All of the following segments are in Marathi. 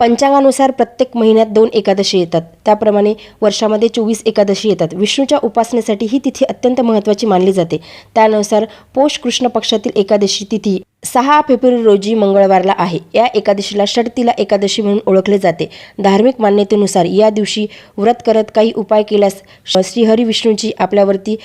पंचांगानुसार प्रत्येक महिन्यात दोन एकादशी येतात. त्याप्रमाणे वर्षामध्ये चोवीस एकादशी येतात. विष्णूच्या उपासनेसाठी ही तिथी अत्यंत महत्त्वाची मानली जाते. त्यानुसार पोष कृष्ण पक्षातील एकादशी तिथी सहा फेब्रुवारी रोजी मंगळवारला आहे. या एकादशीला षडतीला एकादशी म्हणून ओळखले जाते. धार्मिक मान्यतेनुसार या दिवशी व्रत करत काही उपाय केल्यास श्रीहरी विष्णूची आपल्यावरती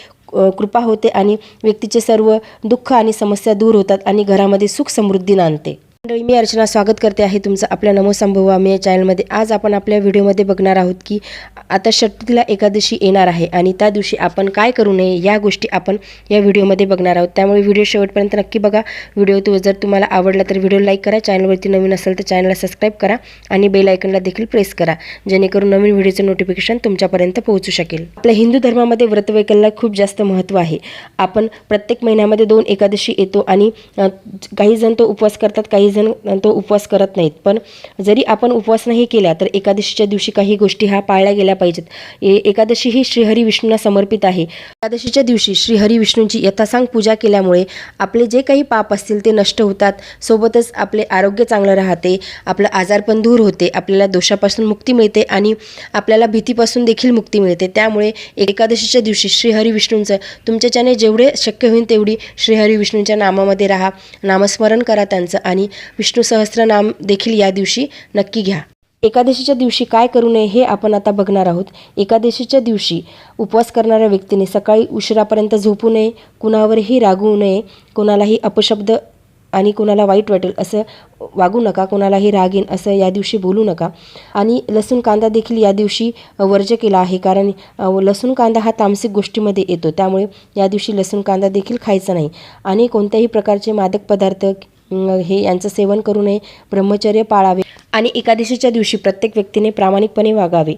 कृपा होते आणि व्यक्तीचे सर्व दुःख आणि समस्या दूर होतात आणि घरामध्ये सुख समृद्धी नांदते. मंडळी मी अर्चना स्वागत करते आहे तुमचं आपल्या नमो संभवामी या चॅनलमध्ये आज आपण आपल्या व्हिडिओमध्ये बघणार आहोत की आता षटतीला एकादशी येणार आहे आणि त्या दिवशी आपण काय करू नये या गोष्टी आपण या व्हिडिओमध्ये बघणार आहोत. त्यामुळे व्हिडिओ शेवटपर्यंत नक्की बघा. व्हिडिओ तो जर तुम्हाला आवडला तर व्हिडिओ लाईक करा चॅनलवरती नवीन असेल तर चॅनलला सबस्क्राईब करा आणि बेल आयकनला देखील प्रेस करा जेणेकरून नवीन व्हिडिओचं नोटिफिकेशन तुमच्यापर्यंत पोहोचू शकेल. आपल्या हिंदू धर्मामध्ये व्रतवैकलला खूप जास्त महत्त्व आहे. आपण प्रत्येक महिन्यामध्ये दोन एकादशी येतो आणि काही जण तो उपवास करतात काही काहीजण तो उपवास करत नाहीत. पण जरी आपण उपवास नाही केला तर एकादशीच्या दिवशी काही गोष्टी ह्या पाळल्या गेल्या पाहिजेत. ए एकादशी ही श्रीहरी विष्णूंना समर्पित आहे. एकादशीच्या दिवशी श्रीहरी विष्णूंची यथासांग पूजा केल्यामुळे आपले जे काही पाप असतील ते नष्ट होतात. सोबतच आपले आरोग्य चांगलं राहते आपलं आजारपण दूर होते आपल्याला दोषापासून मुक्ती मिळते आणि आपल्याला भीतीपासून देखील मुक्ती मिळते. त्यामुळे एकादशीच्या दिवशी श्रीहरी विष्णूंचं तुमच्याच्याने जेवढे शक्य होईल तेवढी श्रीहरी विष्णूंच्या नामामध्ये राहा. नामस्मरण करा त्यांचं आणि विष्णू सहस्रनाम देखील या दिवशी नक्की घ्या. एकादशीच्या दिवशी काय करू नये हे आपण आता बघणार आहोत. एकादशीच्या दिवशी उपवास करणाऱ्या व्यक्तीने सकाळी उशिरापर्यंत झोपू नये कुणावरही रागवू नये कोणालाही अपशब्द आणि कोणाला वाईट वाटेल असं वागू नका कोणालाही राग येईन असं या दिवशी बोलू नका. आणि लसूण कांदा देखील या दिवशी वर्ज केला आहे कारण लसूण कांदा हा तामसिक गोष्टीमध्ये येतो. त्यामुळे या दिवशी लसूण कांदा देखील खायचा नाही. आणि कोणत्याही प्रकारचे मादक पदार्थ हे यांचं सेवन करू नये ब्रह्मचर्य पाळावे आणि एकादशीच्या दिवशी प्रत्येक व्यक्तीने प्रामाणिकपणे वागावे.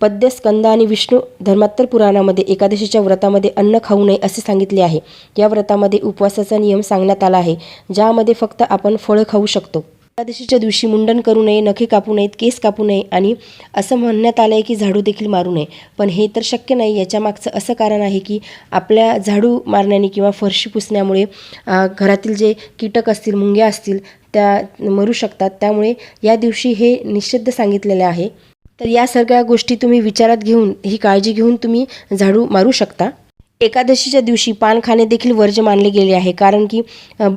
पद्य स्कंद आणि विष्णू धर्मात्तर पुराणामध्ये एकादशीच्या व्रतामध्ये अन्न खाऊ नये असे सांगितले आहे. या व्रतामध्ये उपवासाचा नियम सांगण्यात आला आहे ज्यामध्ये फक्त आपण फळं खाऊ शकतो. एकादशीच्या दिवशी मुंडन करू नये नखे कापू नयेत केस कापू नये आणि असं म्हणण्यात आलं आहे की झाडू देखील मारू नये. पण हे तर शक्य नाही. याच्या मागचं असं कारण आहे की आपल्या झाडू मारण्याने किंवा फरशी पुसण्यामुळे घरातील जे कीटक असतील मुंग्या असतील त्या मरू शकतात. त्यामुळे या दिवशी हे निषिद्ध सांगितलेले आहे. तर या सगळ्या गोष्टी तुम्ही विचारात घेऊन ही काळजी घेऊन तुम्ही झाडू मारू शकता. एकादशीच्या दिवशी पान खाणे देखील वर्ज्य मानले गेले आहे. कारण की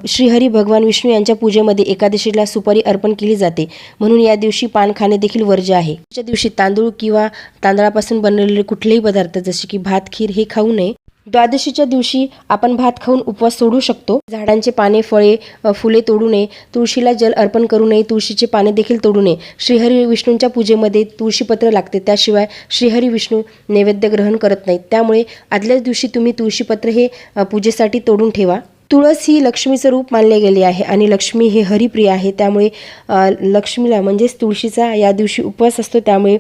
श्रीहरी भगवान विष्णू यांच्या पूजेमध्ये एकादशीला सुपारी अर्पण केली जाते. म्हणून या दिवशी पान खाणे देखील वर्ज्य आहे. दिवशी तांदूळ किंवा तांदळापासून बनवलेले कुठलेही पदार्थ जसे की भात खीर हे खाऊ नये. द्वादशीच्या दिवशी आपण भात खाऊन उपवास सोडू शकतो. झाडांचे पाने फळे फुले तोडू नये. तुळशीला जल अर्पण करू नये. तुळशीचे पाने देखील तोडू नये. श्रीहरी विष्णूंच्या पूजेमध्ये तुळशीपत्र लागते. त्याशिवाय श्रीहरी विष्णू नैवेद्य ग्रहण करत नाहीत. त्यामुळे आदल्याच दिवशी तुम्ही तुळशीपत्र हे पूजेसाठी तोडून ठेवा. तुळस ही लक्ष्मीचं रूप मानले गेले आहे आणि लक्ष्मी हे हरिप्रिय आहे. त्यामुळे लक्ष्मीला म्हणजेच तुळशीचा या दिवशी उपवास असतो. त्यामुळे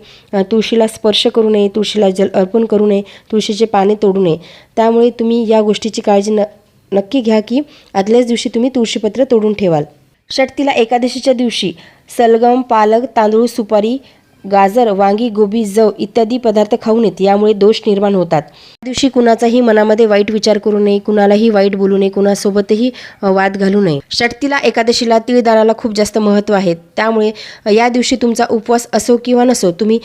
तुळशीला स्पर्श करू नये तुळशीला जल अर्पण करू नये तुळशीचे पाने तोडू नये. त्यामुळे तुम्ही या गोष्टीची काळजी न नक्की घ्या की आदल्याच दिवशी तुम्ही तुळशीपत्र तोडून ठेवाल. षटतीला एकादशीच्या दिवशी सलगम पालक तांदूळ सुपारी गाजर वांगी गोबी जव इत्यादी पदार्थ खाऊ नयेत यामुळे दोष निर्माण होतात. त्या दिवशी कुणाचाही मनामध्ये वाईट विचार करू नये कुणालाही वाईट बोलू नये कुणासोबतही वाद घालू नये. षटतीला एकादशीला तिळदानाला खूप जास्त महत्त्व आहे. त्यामुळे या दिवशी तुमचा उपवास असो किंवा नसो तुम्ही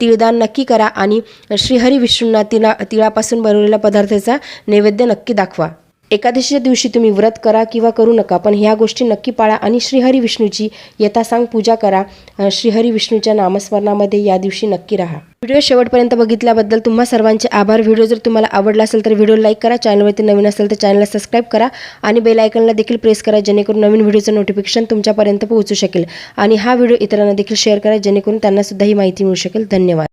तिळदान नक्की करा आणि श्रीहरी विष्णूंना तिळा तिळापासून बनवलेल्या पदार्थाचा नैवेद्य नक्की दाखवा. एकादशीच्या दिवशी तुम्ही व्रत करा किंवा करू नका पण ह्या गोष्टी नक्की पाळा आणि श्रीहरी विष्णूची यथासांग पूजा करा. श्रीहरी विष्णूच्या नामस्मरणामध्ये या दिवशी नक्की राहा. व्हिडिओ शेवटपर्यंत बघितल्याबद्दल तुम्हा सर्वांचे आभार. व्हिडिओ जर तुम्हाला आवडला असेल तर व्हिडिओ लाईक करा चॅनलवरती नवीन असेल तर चॅनलला सबस्क्राईब करा आणि बेल आयकनला देखील प्रेस करा जेणेकरून नवीन व्हिडिओचं नोटिफिकेशन तुमच्यापर्यंत पोहोचू शकेल. आणि हा व्हिडिओ इतरांना देखील शेअर करा जेणेकरून त्यांना सुद्धा ही माहिती मिळू शकेल. धन्यवाद.